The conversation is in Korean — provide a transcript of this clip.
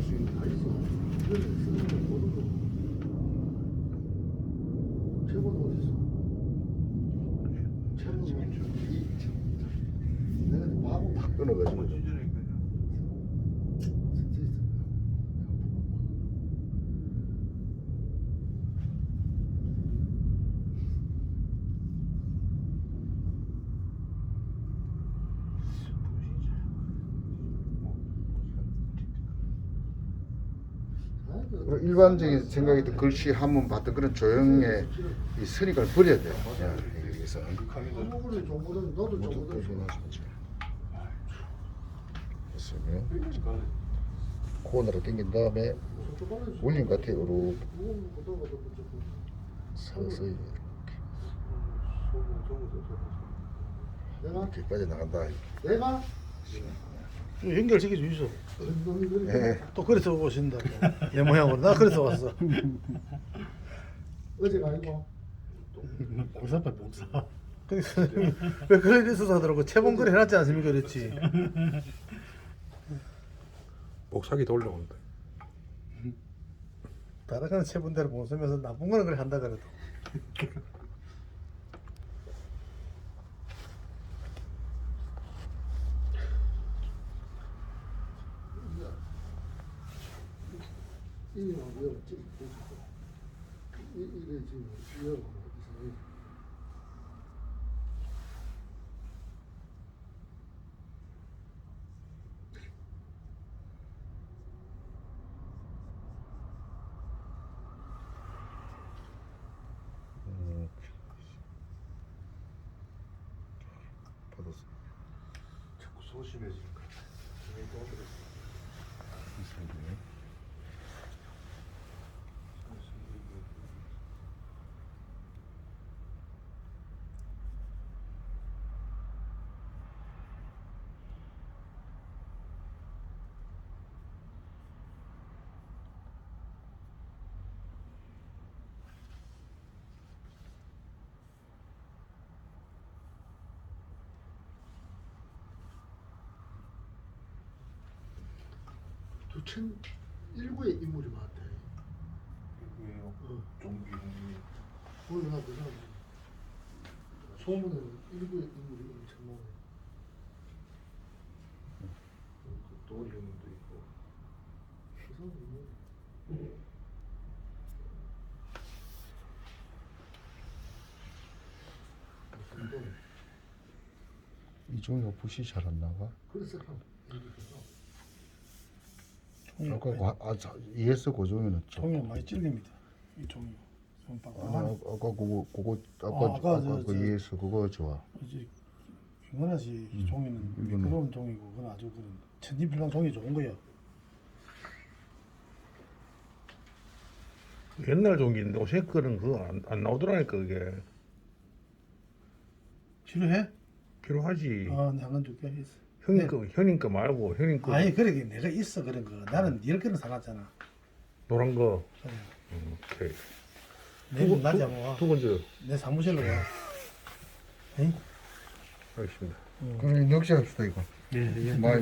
있는 다 있어. 이거는 쓰는 거 모든 거. 최고는 어디 있어? 최고는 이 내가 바보 다 끊어가지고 진짜 있어. 그리고 일반적인 생각이 든 글씨 한번 봤던 그런 조형의 이 선입관을 버려야 돼요. 예, 여기서 모두 구분하시죠. 됐으면 코너로 당긴 다음에 올린 것 같아요. 요렇게 서서히 이렇게 내가 이렇게 빠져나간다. 내가 연결시켜 주이소. 예. 또 그래서 오신다. 내 모양으로 나 그래서 왔어. 어제가 아니고. 근데 선생님이 왜 그래 있어서 하더라고. 채봉 그래 해놨지 않습니까? 그랬지. 목사기 돌려온다. 다른 거는 채본대로 못 쓰면서 나쁜 거는 그래 한다 그래도. 이게 뭐야? 이 이래 지금 이어 이상해. 음, 받았어. 자꾸 소심해지니까. 두천 일구의 인물이 많대. 왜요? 어. 종기 종기. 오늘 나 그래서 소문에 일구의 인물이 엄청 많아. 그 도리형도 있고. 그 사람 인물. 무슨 돈? 이종이가 붓이 잘안 나가. 그래서 한 얘기해서 종이 아까 고- 아, 자, ES 고종이는 좀. 종이 많이 찔립니다. 이 종이. 손바닥. 아, 아까 그거 그거 아까 아, 아까 아까, 저- 그 저- ES 그거 좋아. 이제 김건아씨 이 종이는 이거는- 미끄러운 종이고 그건 아주 그런 천지빌랑 종이 좋은 거야. 옛날 종기인데 요새 거는 그거 안, 안 나오더라니까 그게 필요해? 필요하지. 아, 내가 한 줄게 있어. 형님 네. 거 형님 거 말고 형님 거 아니 그러게 내가 있어 그런 거. 나는 열 개는 사놨잖아. 노란 거. 그래. 음, 오케이. 내일 낮에 한번 와. 두 번째 내 사무실로 와. 에이? 알겠습니다. 그럼 넉시 합시다 이거. 예, 예. 많이